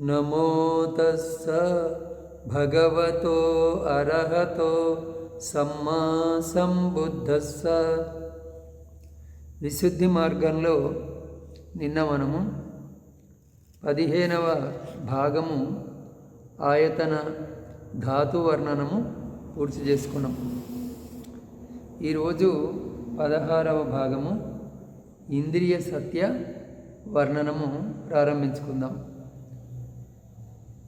నమో తస్స భగవతో అర్హతో సమ్మా సంబుద్ధస్స. విశుద్ధి మార్గంలో నిన్న మనము పదిహేనవ భాగము ఆయతన ధాతు వర్ణనము పూర్తి చేసుకున్నాం. ఈరోజు పదహారవ భాగము ఇంద్రియ సత్య వర్ణనము ప్రారంభించుకుందాం.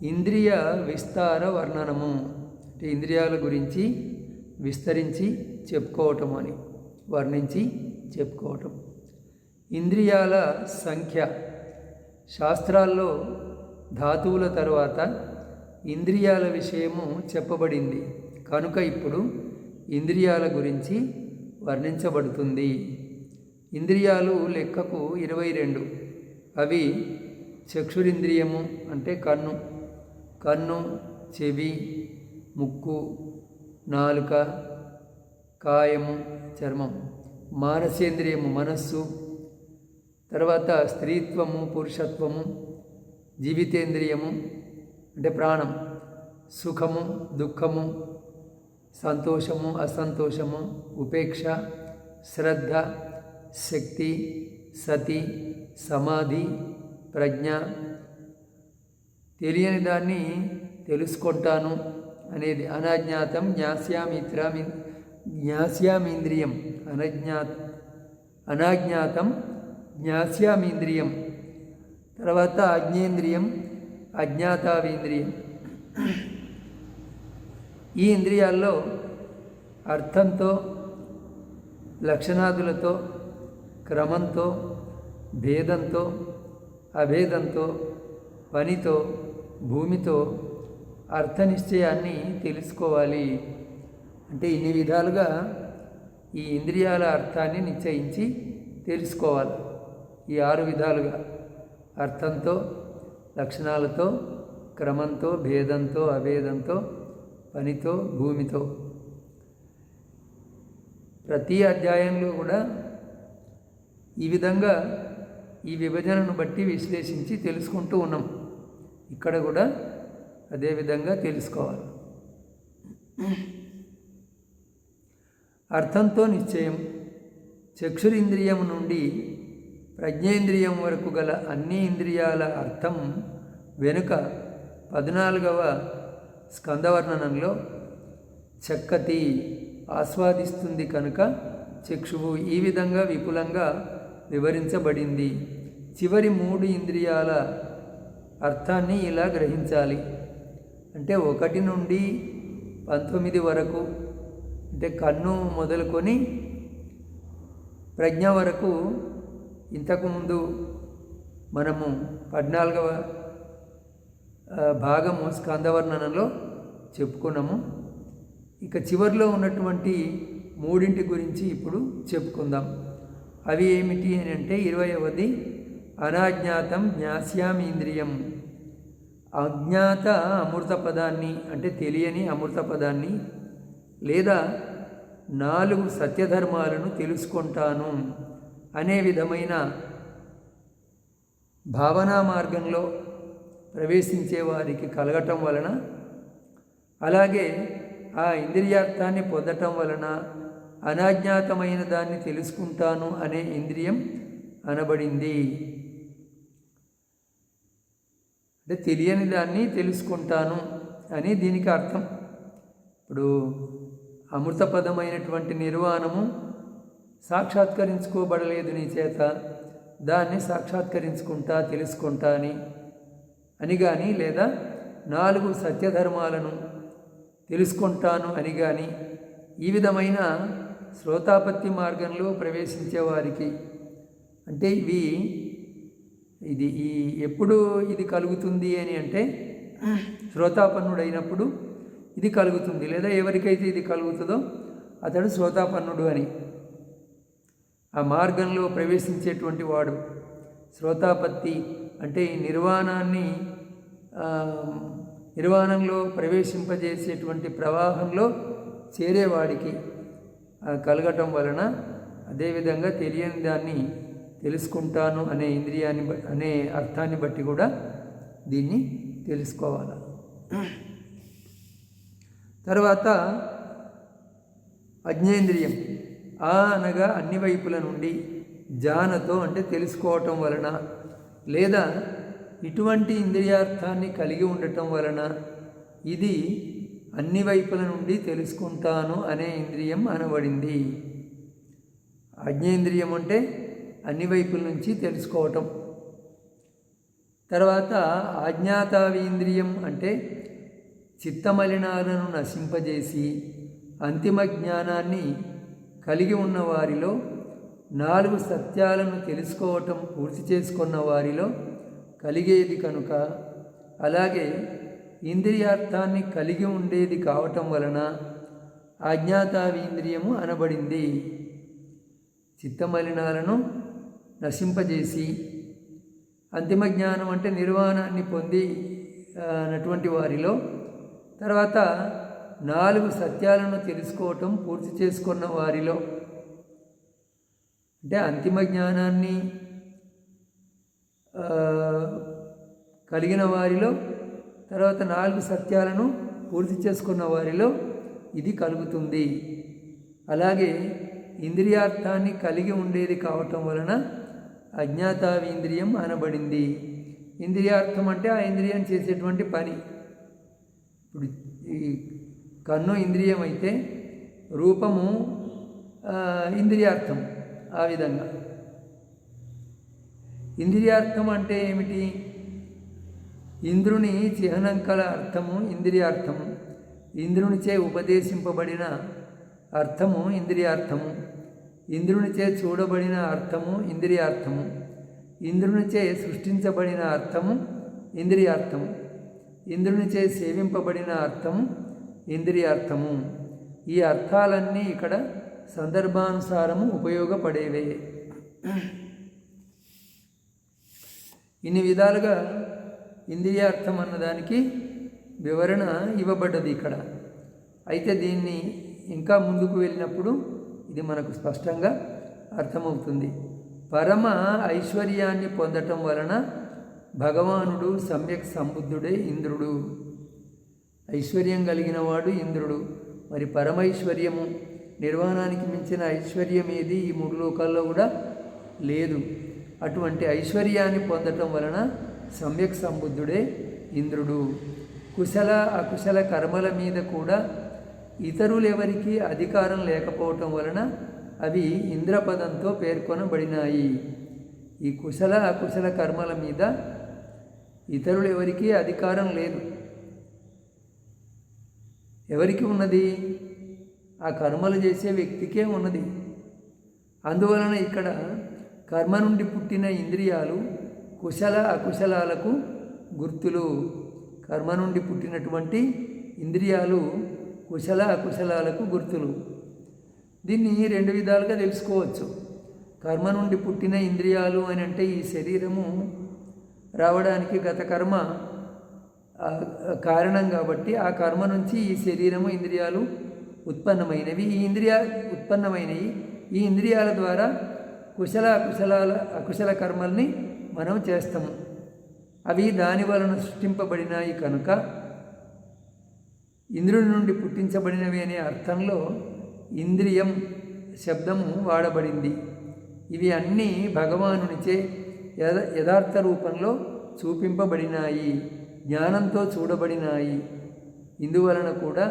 ఇంద్రియ విస్తార వర్ణనము. అంటే ఇంద్రియాల గురించి విస్తరించి చెప్పుకోవటం అని వర్ణించి చెప్పుకోవటం. ఇంద్రియాల సంఖ్య. శాస్త్రాల్లో ధాతువుల తర్వాత ఇంద్రియాల విషయము చెప్పబడింది. కనుక ఇప్పుడు ఇంద్రియాల గురించి వర్ణించబడుతుంది. ఇంద్రియాలు లెక్కకు ఇరవై రెండు. అవి చక్షురింద్రియము అంటే కన్ను. కన్ను చెవి ముక్కు నాలుక కాయము చర్మం. మానసేంద్రియము మనస్సు. తర్వాత స్త్రీత్వము పురుషత్వము జీవితేంద్రియము అంటే ప్రాణం. సుఖము దుఃఖము సంతోషము అసంతోషము ఉపేక్ష శ్రద్ధ శక్తి సతి సమాధి ప్రజ్ఞ తెలియని దాన్ని తెలుసుకుంటాను అనేది అనజ్ఞాతం జ్ఞాస్యామిత్రమి జ్ఞాస్యామింద్రియం. అనజ్ఞా అనాజ్ఞాతం జ్ఞాస్యామింద్రియం. తర్వాత అజ్ఞేంద్రియం అజ్ఞాతావేంద్రియం. ఈ ఇంద్రియాల్లో అర్థంతో లక్షణాదులతో క్రమంతో భేదంతో అభేదంతో పనితో భూమితో అర్థనిశ్చయాన్ని తెలుసుకోవాలి. అంటే ఇన్ని విధాలుగా ఈ ఇంద్రియాల అర్థాన్ని నిశ్చయించి తెలుసుకోవాలి. ఈ ఆరు విధాలుగా. అర్థంతో లక్షణాలతో క్రమంతో భేదంతో అభేదంతో పనితో భూమితో. ప్రతి అధ్యాయంలో కూడా ఈ విధంగా ఈ విభజనను బట్టి విశ్లేషించి తెలుసుకుంటూ ఉన్నాం. ఇక్కడ కూడా అదే విధంగా తెలుసుకోవాలి. అర్థంతో నిశ్చయం. చక్షురింద్రియం నుండి ప్రజ్ఞేంద్రియం వరకు గల అన్ని ఇంద్రియాల అర్థం వెనుక పద్నాలుగవ స్కందవర్ణనంలో చక్కతి ఆస్వాదిస్తుంది కనుక చక్షువు ఈ విధంగా విపులంగా వివరించబడింది. చివరి మూడు ఇంద్రియాల అర్థాన్ని ఇలా గ్రహించాలి. అంటే ఒకటి నుండి పంతొమ్మిది వరకు అంటే కన్ను మొదలుకొని ప్రజ్ఞ వరకు ఇంతకుముందు మనము పద్నాలుగవ భాగము స్కందవర్ణనలో చెప్పుకున్నాము. ఇక చివరిలో ఉన్నటువంటి మూడింటి గురించి ఇప్పుడు చెప్పుకుందాం. అవి ఏమిటి అని అంటే ఇరవయవది అనాజ్ఞాతం జ్ఞాస్యామీంద్రియం. అజ్ఞాత అమృత పదాన్ని అంటే తెలియని అమృత పదాన్ని లేదా నాలుగు సత్యధర్మాలను తెలుసుకుంటాను అనే విధమైన భావనా మార్గంలో ప్రవేశించే వారికి కలగటం వలన అలాగే ఆ ఇంద్రియార్థాన్ని పొందటం వలన అనాజ్ఞాతమైన దాన్ని తెలుసుకుంటాను అనే ఇంద్రియం అనబడింది. అంటే తెలియని దాన్ని తెలుసుకుంటాను అని దీనికి అర్థం. ఇప్పుడు అమృతపదమైనటువంటి నిర్వాణము సాక్షాత్కరించుకోబడలేదు నీ చేత దాన్ని సాక్షాత్కరించుకుంటా తెలుసుకుంటా అని. అని కానీ లేదా నాలుగు సత్యధర్మాలను తెలుసుకుంటాను అని కానీ ఈ విధమైన శ్రోతాపత్తి మార్గంలో ప్రవేశించే వారికి అంటే ఇవి ఇది ఈ ఎప్పుడు ఇది కలుగుతుంది అని అంటే శ్రోతాపన్నుడైనప్పుడు ఇది కలుగుతుంది లేదా ఎవరికైతే ఇది కలుగుతుందో అతడు శ్రోతాపన్నుడు అని. ఆ మార్గంలో ప్రవేశించేటువంటి వాడు శ్రోతాపత్తి అంటే ఈ నిర్వాణాన్ని నిర్వాణంలో ప్రవేశింపజేసేటువంటి ప్రవాహంలో చేరేవాడికి కలగటం వలన అదేవిధంగా తెలియని దాన్ని తెలుసుకుంటాను అనే ఇంద్రియాన్ని అనే అర్థాన్ని బట్టి కూడా దీన్ని తెలుసుకోవాలి. తర్వాత అజ్ఞేంద్రియం. ఆ అనగా అన్ని వైపుల నుండి జానతో అంటే తెలుసుకోవటం వలన లేదా ఇటువంటి ఇంద్రియార్థాన్ని కలిగి ఉండటం వలన ఇది అన్ని వైపుల నుండి తెలుసుకుంటాను అనే ఇంద్రియం అనబడింది. అజ్ఞేంద్రియం అంటే అన్ని వైపుల నుంచి తెలుసుకోవటం. తర్వాత ఆజ్ఞాతావీంద్రియం అంటే చిత్తమలినాలను నశింపజేసి అంతిమ జ్ఞానాన్ని కలిగి ఉన్న వారిలో నాలుగు సత్యాలను తెలుసుకోవటం పూర్తి చేసుకున్న వారిలో కలిగేది కనుక అలాగే ఇంద్రియార్థాన్ని కలిగి ఉండేది కావటం వలన అజ్ఞాతావీంద్రియము అనబడింది. చిత్తమలినాలను నశింపజేసి అంతిమ జ్ఞానం అంటే నిర్వాణాన్ని పొంది అన్నటువంటి వారిలో తర్వాత నాలుగు సత్యాలను తెలుసుకోవటం పూర్తి చేసుకున్న వారిలో. అంటే అంతిమ జ్ఞానాన్ని కలిగిన వారిలో తర్వాత నాలుగు సత్యాలను పూర్తి చేసుకున్న వారిలో ఇది కలుగుతుంది. అలాగే ఇంద్రియార్థాన్ని కలిగి ఉండేది కావటం వలన అజ్ఞాతావీంద్రియం అనబడింది. ఇంద్రియార్థం అంటే ఆ ఇంద్రియం చేసేటువంటి పని. ఇప్పుడు ఈ కన్ను ఇంద్రియం అయితే రూపము ఇంద్రియార్థం ఆ విధంగా. ఇంద్రియార్థం అంటే ఏమిటి? ఇంద్రుని చిహ్నంకల అర్థము ఇంద్రియార్థము. ఇంద్రునిచే ఉపదేశింపబడిన అర్థము ఇంద్రియార్థము. ఇంద్రునిచే చూడబడిన అర్థము ఇంద్రియ అర్థము ఇంద్రునిచే సృష్టించబడిన అర్థము ఇంద్రియార్థము. ఇంద్రునిచే సేవింపబడిన అర్థము ఇంద్రియార్థము. ఈ అర్థాలన్నీ ఇక్కడ సందర్భానుసారము ఉపయోగపడేవే. ఇన్ని విధాలుగా ఇంద్రియార్థం అన్నదానికి వివరణ ఇవ్వబడ్డది ఇక్కడ. అయితే దీన్ని ఇంకా ముందుకు వెళ్ళినప్పుడు ఇది మనకు స్పష్టంగా అర్థమవుతుంది. పరమ ఐశ్వర్యాన్ని పొందటం వలన భగవానుడు సమ్యక్ సంబుద్ధుడే ఇంద్రుడు. ఐశ్వర్యం కలిగిన వాడు ఇంద్రుడు. మరి పరమైశ్వర్యము నిర్వాణానికి మించిన ఐశ్వర్యం ఏది? ఈ మూడు లోకాల్లో కూడా లేదు. అటువంటి ఐశ్వర్యాన్ని పొందటం వలన సమ్యక్ సంబుద్ధుడే ఇంద్రుడు. కుశల అకుశల కర్మల మీద కూడా ఇతరులెవరికి అధికారం లేకపోవటం వలన అవి ఇంద్రపదంతో పేర్కొనబడినాయి. ఈ కుశల అకుశల కర్మల మీద ఇతరులెవరికీ అధికారం లేదు. ఎవరికి ఉన్నది? ఆ కర్మలు చేసే వ్యక్తికే ఉన్నది. అందువలన ఇక్కడ కర్మ నుండి పుట్టిన ఇంద్రియాలు కుశల అకుశలాలకు గుర్తులు. కర్మ నుండి పుట్టినటువంటి ఇంద్రియాలు కుశల అకుశలాలకు గుర్తులు. దీన్ని రెండు విధాలుగా తెలుసుకోవచ్చు. కర్మ నుండి పుట్టిన ఇంద్రియాలు అని అంటే ఈ శరీరము రావడానికి గత కర్మ కారణం కాబట్టి ఆ కర్మ నుంచి ఈ శరీరము ఇంద్రియాలు ఉత్పన్నమైనవి. ఈ ఇంద్రియా ఉత్పన్నమైనవి ఈ ఇంద్రియాల ద్వారా కుశల అకుశలాల అకుశల కర్మల్ని మనం చేస్తాము. అవి దాని వలన సృష్టింపబడినాయి కనుక ఇంద్రుడి నుండి పుట్టించబడినవి అనే అర్థంలో ఇంద్రియం శబ్దము వాడబడింది. ఇవి అన్నీ భగవానునిచే యథార్థ రూపంలో చూపింపబడినాయి జ్ఞానంతో చూడబడినాయి. ఇందువలన కూడా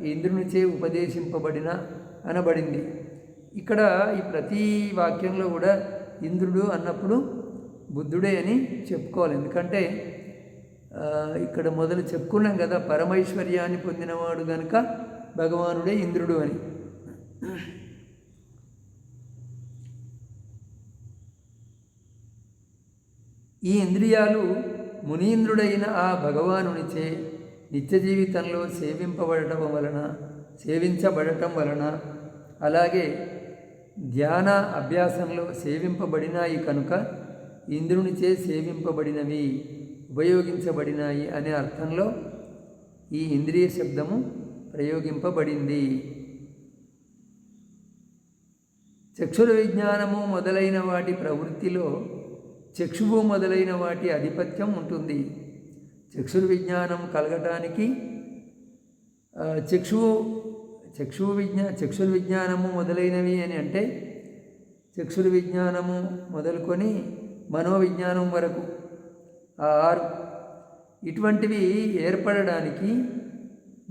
ఇంద్రునిచే ఉపదేశింపబడిన అనబడింది. ఇక్కడ ఈ ప్రతి వాక్యంలో కూడా ఇంద్రుడు అన్నప్పుడు బుద్ధుడే అని చెప్పుకోవాలి. ఎందుకంటే ఇక్కడ మొదలు చెప్పుకున్నాం కదా పరమైశ్వర్యాన్ని పొందినవాడు గనుక భగవానుడే ఇంద్రుడు అని. ఈ ఇంద్రియాలు మునీంద్రుడైన ఆ భగవానునిచే నిత్య జీవితంలో సేవింపబడటం వలన సేవించబడటం వలన అలాగే ధ్యాన అభ్యాసంలో సేవింపబడినాయి కనుక ఇంద్రునిచే సేవింపబడినవి. ఉపయోగించబడినాయి అనే అర్థంలో ఈ ఇంద్రియ శబ్దము ప్రయోగింపబడింది. చక్షుర విజ్ఞానము మొదలైన వాటి ప్రవృత్తిలో చక్షువు మొదలైన వాటి ఆధిపత్యం ఉంటుంది. చక్షుర్విజ్ఞానం కలగటానికి చక్షువు చక్షువు విజ్ఞా చక్షుర్విజ్ఞానము మొదలైనవి అని అంటే చక్షుర విజ్ఞానము మొదలుకొని మనోవిజ్ఞానం వరకు ఆరు. ఇటువంటివి ఏర్పడడానికి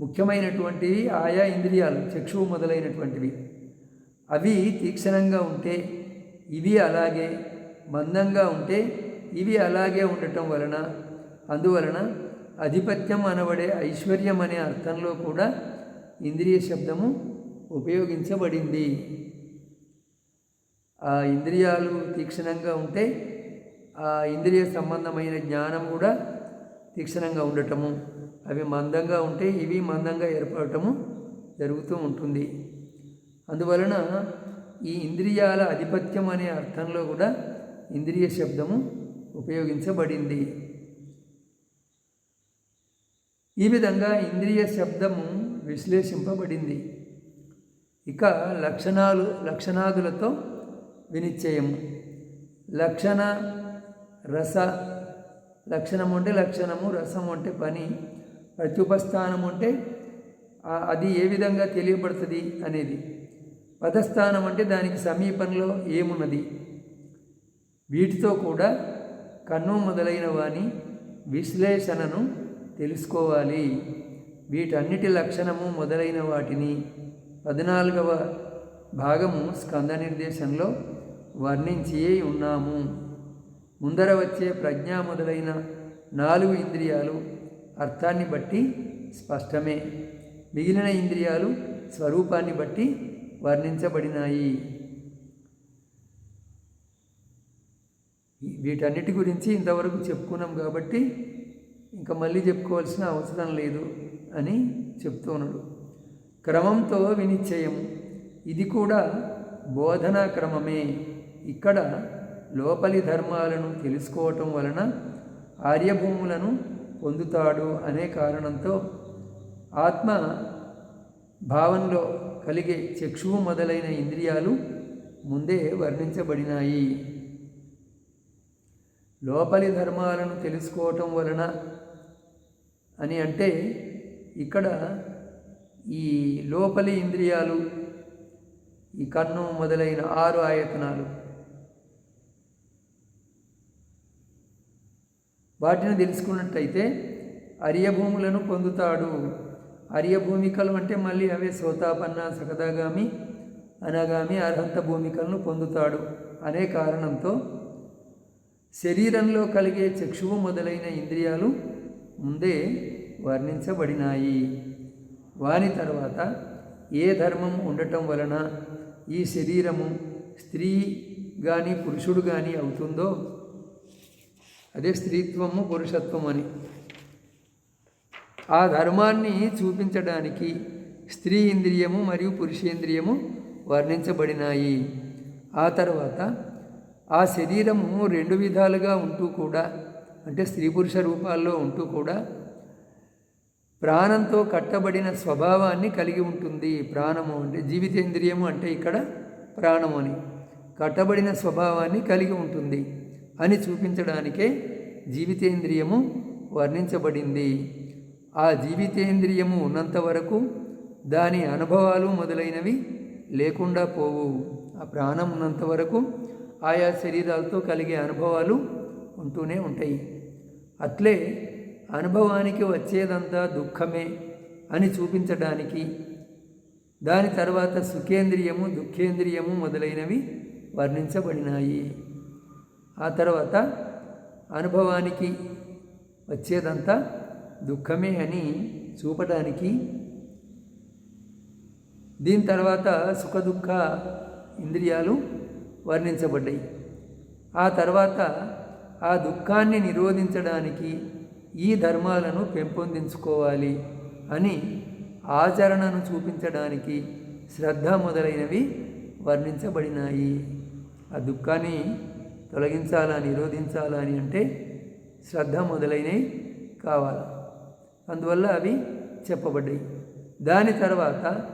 ముఖ్యమైనటువంటివి ఆయా ఇంద్రియాలు చక్షువు మొదలైనటువంటివి. అవి తీక్షణంగా ఉంటే ఇవి అలాగే మందంగా ఉంటే ఇవి అలాగే ఉండటం వలన అందువలన ఆధిపత్యం అనబడే ఐశ్వర్యం అనే అర్థంలో కూడా ఇంద్రియ శబ్దము ఉపయోగించబడింది. ఆ ఇంద్రియాలు తీక్షణంగా ఉంటే ఇంద్రియ సంబంధమైన జ్ఞానం కూడా తీక్షణంగా ఉండటము. అవి మందంగా ఉంటే ఇవి మందంగా ఏర్పడటము జరుగుతూ ఉంటుంది. అందువలన ఈ ఇంద్రియాల ఆధిపత్యం అనే అర్థంలో కూడా ఇంద్రియ శబ్దము ఉపయోగించబడింది. ఈ విధంగా ఇంద్రియ శబ్దము విశ్లేషింపబడింది. ఇక లక్షణాలు లక్షణాదులతో వినిశ్చయము లక్షణ రస లక్షణము అంటే లక్షణము రసము అంటే పని ప్రత్యుపస్థానం అంటే అది ఏ విధంగా తెలియబడుతుంది అనేది. పదస్థానం అంటే దానికి సమీపంలో ఏమున్నది? వీటితో కూడా కన్ను మొదలైన వాని విశ్లేషణను తెలుసుకోవాలి. వీటన్నిటి లక్షణము మొదలైన వాటిని పద్నాలుగవ భాగము స్కంద నిర్దేశంలో వర్ణించి ఉన్నాము. ముందర వచ్చే ప్రజ్ఞ మొదలైన నాలుగు ఇంద్రియాలు అర్థాన్ని బట్టి స్పష్టమే. మిగిలిన ఇంద్రియాలు స్వరూపాన్ని బట్టి వర్ణించబడినాయి. వీటన్నిటి గురించి ఇంతవరకు చెప్పుకున్నాం కాబట్టి ఇంకా మళ్ళీ చెప్పుకోవాల్సిన అవసరం లేదు అని చెప్తున్నాడు క్రమంతో వినిశ్చయం ఇది కూడా బోధనా క్రమమే. ఇక్కడ లోపలి ధర్మాలను తెలుసుకోవటం వలన ఆర్యభూములను పొందుతాడు అనే కారణంతో ఆత్మ భావంలో కలిగే చక్షువు మొదలైన ఇంద్రియాలు ముందే వర్ణించబడినాయి. లోపలి ధర్మాలను తెలుసుకోవటం వలన అని అంటే ఇక్కడ ఈ లోపలి ఇంద్రియాలు ఈ కన్ను మొదలైన ఆరు ఆయతనాలు వాటిని తెలుసుకున్నట్టయితే అర్యభూములను పొందుతాడు. అర్యభూమికలు అంటే మళ్ళీ అవే సోతాపన్న సకదాగామి అనగామి అర్హంత భూమికలను పొందుతాడు అనే కారణంతో శరీరంలో కలిగే చక్షువు మొదలైన ఇంద్రియాలు ముందే వర్ణించబడినాయి. వాని తర్వాత ఏ ధర్మం ఉండటం వలన ఈ శరీరము స్త్రీ కానీ పురుషుడు కానీ అవుతుందో అదే స్త్రీత్వము పురుషత్వం అని ఆ ధర్మాన్ని చూపించడానికి స్త్రీ ఇంద్రియము మరియు పురుషేంద్రియము వర్ణించబడినాయి. ఆ తర్వాత ఆ శరీరము రెండు విధాలుగా ఉంటూ కూడా అంటే స్త్రీ పురుష రూపాల్లో ఉంటూ కూడా ప్రాణంతో కట్టబడిన స్వభావాన్ని కలిగి ఉంటుంది. ప్రాణము అంటే జీవితేంద్రియము అంటే ఇక్కడ ప్రాణము అని. కట్టబడిన స్వభావాన్ని కలిగి ఉంటుంది. అని చూపించడానికే జీవితేంద్రియము వర్ణించబడింది. ఆ జీవితేంద్రియము ఉన్నంత వరకు దాని అనుభవాలు మొదలైనవి లేకుండా పోవు. ఆ ప్రాణం ఉన్నంత వరకు ఆయా శరీరాలతో కలిగే అనుభవాలు ఉంటూనే ఉంటాయి. అట్లే అనుభవానికి వచ్చేదంతా దుఃఖమే అని చూపించడానికి దాని తర్వాత సుఖేంద్రియము దుఃఖేంద్రియము మొదలైనవి వర్ణించబడినాయి. ఆ తర్వాత అనుభవానికి వచ్చేదంతా దుఃఖమే అని చూపడానికి దీని తర్వాత సుఖ దుఃఖ ఇంద్రియాలు వర్ణించబడ్డాయి. ఆ తర్వాత ఆ దుఃఖాన్ని నిరోధించడానికి ఈ ధర్మాలను పెంపొందించుకోవాలి అని ఆచరణను చూపించడానికి శ్రద్ధ మొదలైనవి వర్ణించబడినాయి. ఆ దుఃఖాన్ని తొలగించాలా నిరోధించాలా అని అంటే శ్రద్ధ మొదలైనవి కావాలి. అందువల్ల అవి చెప్పబడ్డాయి. దాని తర్వాత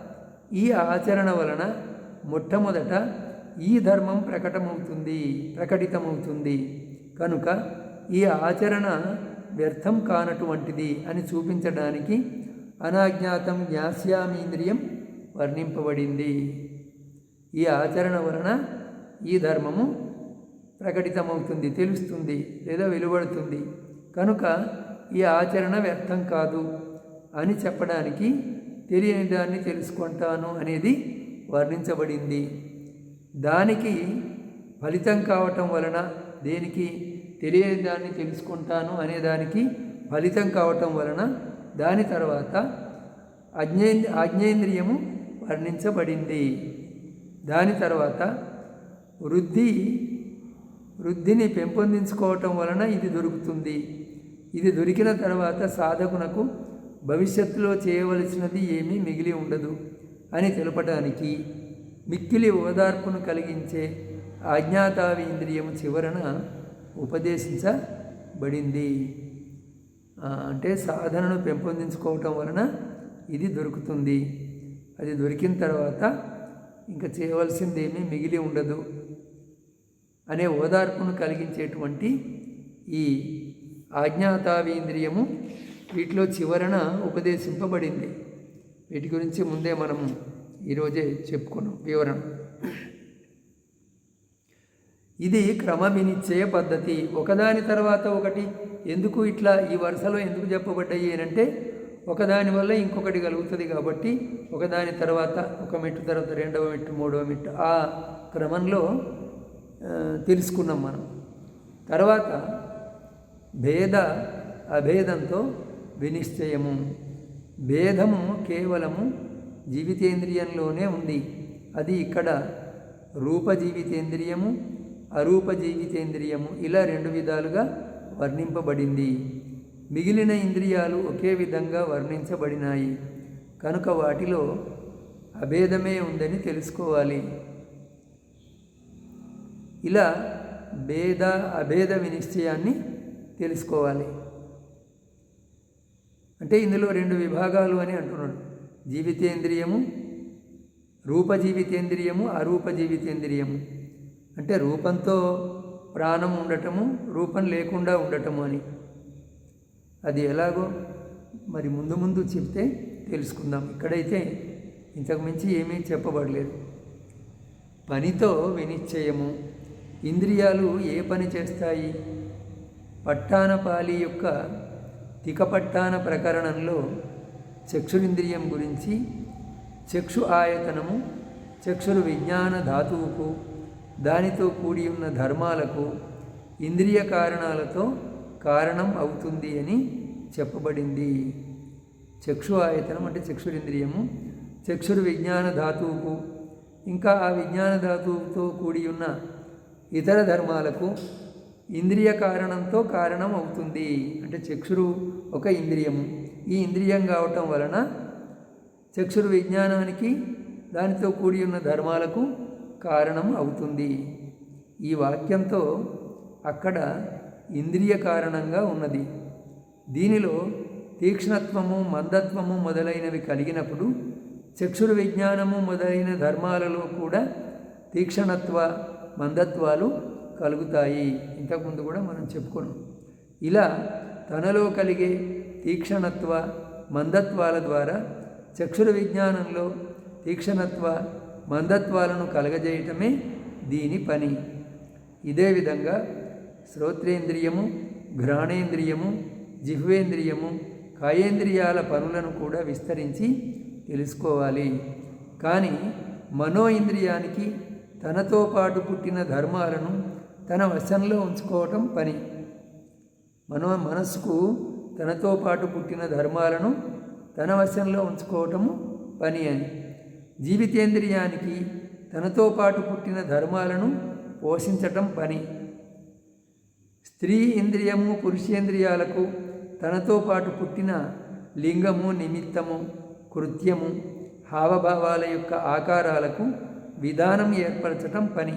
ఈ ఆచరణ వలన మొట్టమొదట ఈ ధర్మం ప్రకటమవుతుంది ప్రకటితమవుతుంది. కనుక ఈ ఆచరణ వ్యర్థం కానటువంటిది అని చూపించడానికి అనాజ్ఞాతం జ్ఞాస్యామీంద్రియం వర్ణింపబడింది. ఈ ఆచరణ వలన ఈ ధర్మము ప్రకటితమవుతుంది తెలుస్తుంది లేదా వెలువడుతుంది. కనుక ఈ ఆచరణ వ్యర్థం కాదు అని చెప్పడానికి తెలియని దాన్ని తెలుసుకుంటాను అనేది వర్ణించబడింది. దానికి ఫలితం కావటం వలన దేనికి తెలియని దాన్ని తెలుసుకుంటాను అనే దానికి ఫలితం కావటం వలన దాని తర్వాత అజ్ఞే ఆజ్ఞేంద్రియము వర్ణించబడింది. దాని తర్వాత వృద్ధి వృద్ధిని పెంపొందించుకోవటం వలన ఇది దొరుకుతుంది. ఇది దొరికిన తర్వాత సాధకునకు భవిష్యత్తులో చేయవలసినది ఏమీ మిగిలి ఉండదు అని తెలపటానికి మిక్కిలి ఓదార్పును కలిగించే ఆజ్ఞాతావీంద్రియము చివరన ఉపదేశించబడింది. అంటే సాధనను పెంపొందించుకోవటం వలన ఇది దొరుకుతుంది. అది దొరికిన తర్వాత ఇంకా చేయవలసిందేమీ మిగిలి ఉండదు. అనే ఓదార్పును కలిగించేటువంటి ఈ ఆజ్ఞాతావీంద్రియము వీటిలో చివరన ఉపదేశింపబడింది. వీటి గురించి ముందే మనం ఈరోజే చెప్పుకున్నాం వివరణ. ఇది క్రమ వినిశ్చయ పద్ధతి. ఒకదాని తర్వాత ఒకటి ఎందుకు ఇట్లా ఈ వరుసలో ఎందుకు చెప్పబడ్డాయి అంటే ఒకదాని వల్ల ఇంకొకటి కలుగుతుంది కాబట్టి ఒకదాని తర్వాత ఒక మెట్టు తర్వాత రెండవ మెట్టు మూడవ మెట్టు ఆ క్రమంలో తెలుసుకున్నాం మనం. తర్వాత భేద అభేదంతో వినిశ్చయము. భేదము కేవలము జీవితేంద్రియంలోనే ఉంది. అది ఇక్కడ రూప జీవితేంద్రియము అరూప జీవితేంద్రియము ఇలా రెండు విధాలుగా వర్ణింపబడింది. మిగిలిన ఇంద్రియాలు ఒకే విధంగా వర్ణించబడినాయి. కనుక వాటిలో అభేదమే ఉందని తెలుసుకోవాలి. ఇలా భేద అభేద వినిశ్చయాన్ని తెలుసుకోవాలి. అంటే ఇందులో రెండు విభాగాలు అని అంటున్నాడు. జీవితేంద్రియము రూప జీవితేంద్రియము అరూప జీవితేంద్రియము అంటే రూపంతో ప్రాణం ఉండటము రూపం లేకుండా ఉండటము అని. అది ఎలాగో మరి ముందు ముందు చెప్తే తెలుసుకుందాం. ఇక్కడైతే ఇంతకుమించి ఏమీ చెప్పబడలేదు. పనితో వినిశ్చయము. ఇంద్రియాలు ఏ పని చేస్తాయి? పట్టానపాలి యొక్క తికపట్టాన ప్రకరణంలో చక్షురింద్రియం గురించి చక్షు ఆయతనము చక్షురు విజ్ఞాన ధాతువుకు దానితో కూడి ఉన్న ధర్మాలకు ఇంద్రియ కారణాలతో కారణం అవుతుంది అని చెప్పబడింది. చక్షు ఆయతనం అంటే చక్షురింద్రియము చక్షురు విజ్ఞాన ధాతువుకు ఇంకా ఆ విజ్ఞాన ధాతువుతో కూడి ఉన్న ఇతర ధర్మాలకు ఇంద్రియ కారణంతో కారణం అవుతుంది. అంటే చక్షురు ఒక ఇంద్రియము ఈ ఇంద్రియం కావటం వలన చక్షురు విజ్ఞానానికి దానితో కూడి ఉన్న ధర్మాలకు కారణం అవుతుంది. ఈ వాక్యంతో అక్కడ ఇంద్రియ కారణంగా ఉన్నది. దీనిలో తీక్ష్ణత్వము మందత్వము మొదలైనవి కలిగినప్పుడు చక్షురు విజ్ఞానము మొదలైన ధర్మాలలో కూడా తీక్షణత్వ మందత్వాలు కలుగుతాయి. ఇంతకుముందు కూడా మనం చెప్పుకున్నాం. ఇలా తనలో కలిగే తీక్షణత్వ మందత్వాల ద్వారా చక్షుర విజ్ఞానంలో తీక్షణత్వ మందత్వాలను కలగజేయటమే దీని పని. ఇదే విధంగా శ్రోత్రేంద్రియము ఘ్రాణేంద్రియము జిహ్వేంద్రియము కాయేంద్రియాల పనులను కూడా విస్తరించి తెలుసుకోవాలి. కానీ మనో ఇంద్రియానికి తనతో పాటు పుట్టిన ధర్మాలను తన వశంలో ఉంచుకోవటం పని. మన మనస్సుకు తనతో పాటు పుట్టిన ధర్మాలను తన వశంలో ఉంచుకోవటము పని అని. జీవితేంద్రియానికి తనతో పాటు పుట్టిన ధర్మాలను పోషించటం పని. స్త్రీ ఇంద్రియము పురుషేంద్రియాలకు తనతో పాటు పుట్టిన లింగము నిమిత్తము కృత్యము హావభావాల యొక్క ఆకారాలకు విధానం ఏర్పరచటం పని.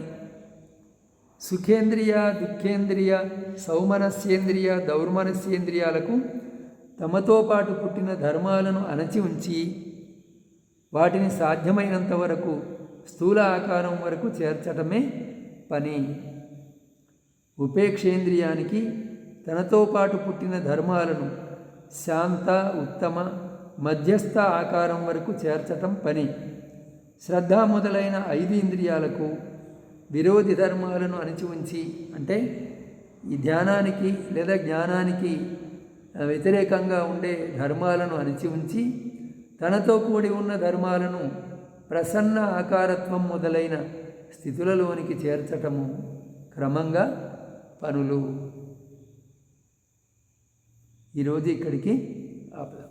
సుఖేంద్రియ దుఃఖేంద్రియ సౌమనస్యేంద్రియ దౌర్మనస్యేంద్రియాలకు తమతో పాటు పుట్టిన ధర్మాలను అణచి ఉంచి వాటిని సాధ్యమైనంత వరకు స్థూల ఆకారం వరకు చేర్చటమే పని. ఉపేక్షేంద్రియానికి తనతో పాటు పుట్టిన ధర్మాలను శాంత ఉత్తమ మధ్యస్థ ఆకారం వరకు చేర్చటం పని. శ్రద్ధ మొదలైన ఐదు ఇంద్రియాలకు విరోధి ధర్మాలను అణిచి ఉంచి అంటే ఈ ధ్యానానికి లేదా జ్ఞానానికి వ్యతిరేకంగా ఉండే ధర్మాలను అణిచి ఉంచి తనతో కూడి ఉన్న ధర్మాలను ప్రసన్న ఆకారత్వం మొదలైన స్థితులలోనికి చేర్చటము క్రమంగా పనులు. ఈరోజు ఇక్కడికి ఆపుదాం.